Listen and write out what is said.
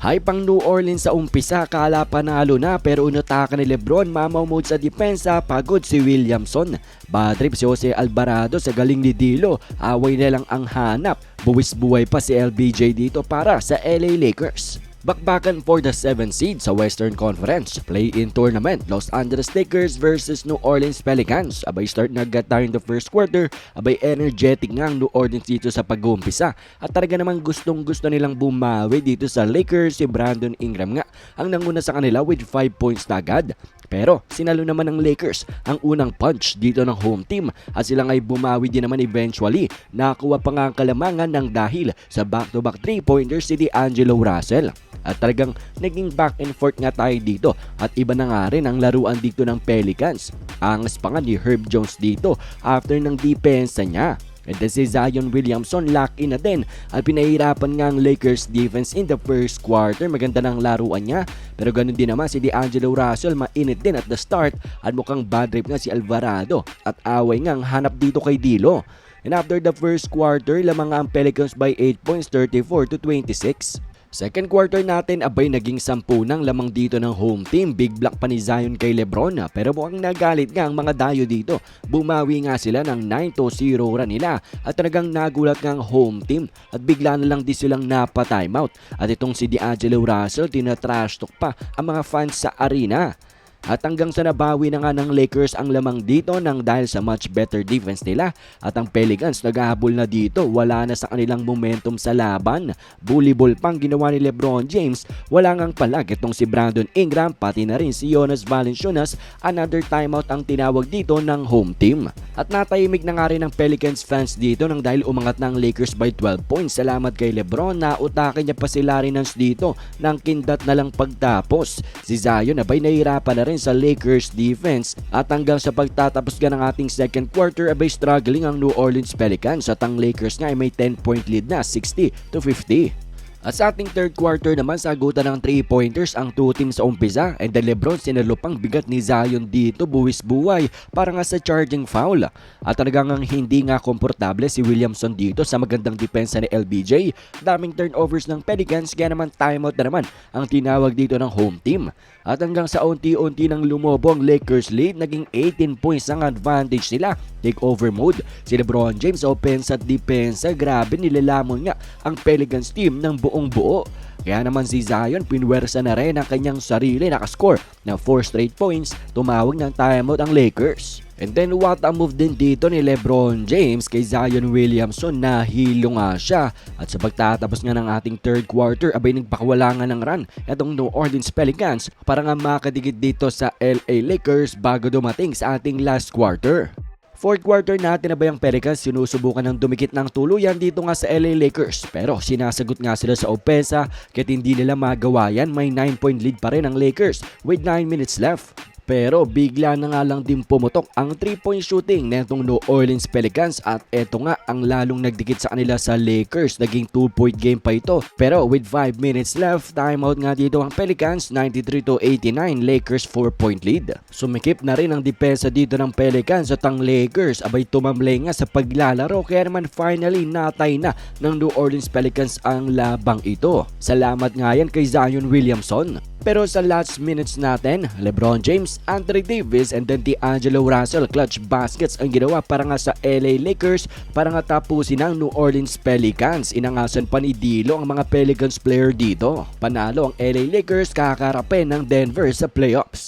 Hype ang New Orleans sa umpisa, kala panalo na pero unataka ni Lebron, mamaw mode sa depensa, pagod si Williamson. Bad trip si Jose Alvarado sa galing ni Dilo, away na lang ang hanap. Buwis buhay pa si LBJ dito para sa LA Lakers. Bakbakan for the 7th seed sa Western Conference Play-in Tournament. Los Angeles Lakers versus New Orleans Pelicans. Abay start na agad tayo in the first quarter. Abay energetic nga ang New Orleans dito sa pag-uumpisa. At talaga namang gustong gusto nilang bumawi dito sa Lakers Si Brandon Ingram nga. Ang nanguna sa kanila with 5 points na agad pero sinalo naman ng Lakers ang unang punch dito ng home team at sila ay bumawi din naman eventually. Nakakuha pa nga ang kalamangan ng dahil sa back-to-back 3-pointers si D'Angelo Russell. At talagang naging back and forth nga tayo dito at iba na nga rin ang laruan dito ng Pelicans. Angas pa nga ni Herb Jones dito after ng depensa niya. And si Zion Williamson lock in na din at pinahirapan nga ang Lakers defense in the first quarter. Maganda ng laruan niya pero ganun din naman si D'Angelo Russell mainit din at the start at mukhang bad trip nga si Alvarado at away nga ang hanap dito kay Dilo. And after the first quarter, lamang nga ang Pelicans by 8 points 34 to 26. Second quarter natin abay naging sampu ng lamang dito ng home team. Big block pa ni Zion kay Lebron ah. pero mukhang nagalit nga ang mga dayo dito. Bumawi nga sila ng 9-0 run nila at talagang nagulat nga ang home team at bigla na lang di silang napa-timeout. At itong si D'Angelo Russell tinatrash talk pa ang mga fans sa arena. At hanggang sa nabawi na nga ng Lakers ang lamang dito nang dahil sa much better defense nila at ang Pelicans naghahabol na dito wala na sa kanilang momentum sa laban. Bully ball pang ginawa ni Lebron James wala ngang palag itong si Brandon Ingram pati na rin si Jonas Valanciunas another timeout ang tinawag dito ng home team. At natahimik na nga rin ang Pelicans fans dito nang dahil umangat ang Lakers by 12 points. Salamat kay Lebron na utake niya pa si Larry Nance dito ng kindat na lang pagtapos. Si Zion abay nahirapan na rin sa Lakers defense at hanggang sa pagtatapos nga ng ating second quarter abay struggling ang New Orleans Pelicans at ang Lakers nga ay may 10 point lead na 60 to 50. At sa ating third quarter naman sagutan ng 3-pointers ang two teams sa umpisa and the Lebron sinalupang bigat ni Zion dito buwis buhay para nga sa charging foul. At talagang ang hindi nga komportable si Williamson dito sa magandang depensa ni LBJ. Daming turnovers ng Pelicans kaya naman timeout na naman ang tinawag dito ng home team. At hanggang sa unti-unti ng lumobo ang Lakers lead, naging 18 points ang advantage nila. Takeover mode. Si Lebron James offense at depensa, grabe nilalamon nga ang Pelicans team ng buong buo. Kaya naman si Zion pinwersa na rin ang kanyang sarili nakascore ng 4 straight points, tumawag ng timeout ang Lakers. And then what a move din dito ni Lebron James kay Zion Williamson na hilo nga siya. At sa pagtatapos nga ng ating third quarter, abay nagpakawala nga ng run itong New Orleans Pelicans para nga makadigid dito sa LA Lakers bago dumating sa ating last quarter. Fourth quarter na ba yung Pelicans sinusubukan ng dumikit ng tuluyan dito nga sa LA Lakers. Pero sinasagot nga sila sa opensa kahit hindi nila magawa yan. May 9 point lead pa rin ang Lakers with 9 minutes left. Pero bigla na nga lang din pumutok ang 3-point shooting netong New Orleans Pelicans at eto nga ang lalong nagdikit sa kanila sa Lakers. Naging 2-point game pa ito. Pero with 5 minutes left, timeout nga dito ang Pelicans 93 to 89, Lakers 4-point lead. Sumikip na rin ang depensa dito ng Pelicans at ang Lakers abay tumamlay nga sa paglalaro kaya naman finally natay na ng New Orleans Pelicans ang labang ito. Salamat nga yan kay Zion Williamson. Pero sa last minutes natin, LeBron James, Anthony Davis, and then D'Angelo Russell clutch baskets ang ginawa para nga sa LA Lakers para nga tapusin ang New Orleans Pelicans. Inangasan pa ni Dilo ang mga Pelicans player dito. Panalo ang LA Lakers kakarapin ng Denver sa playoffs.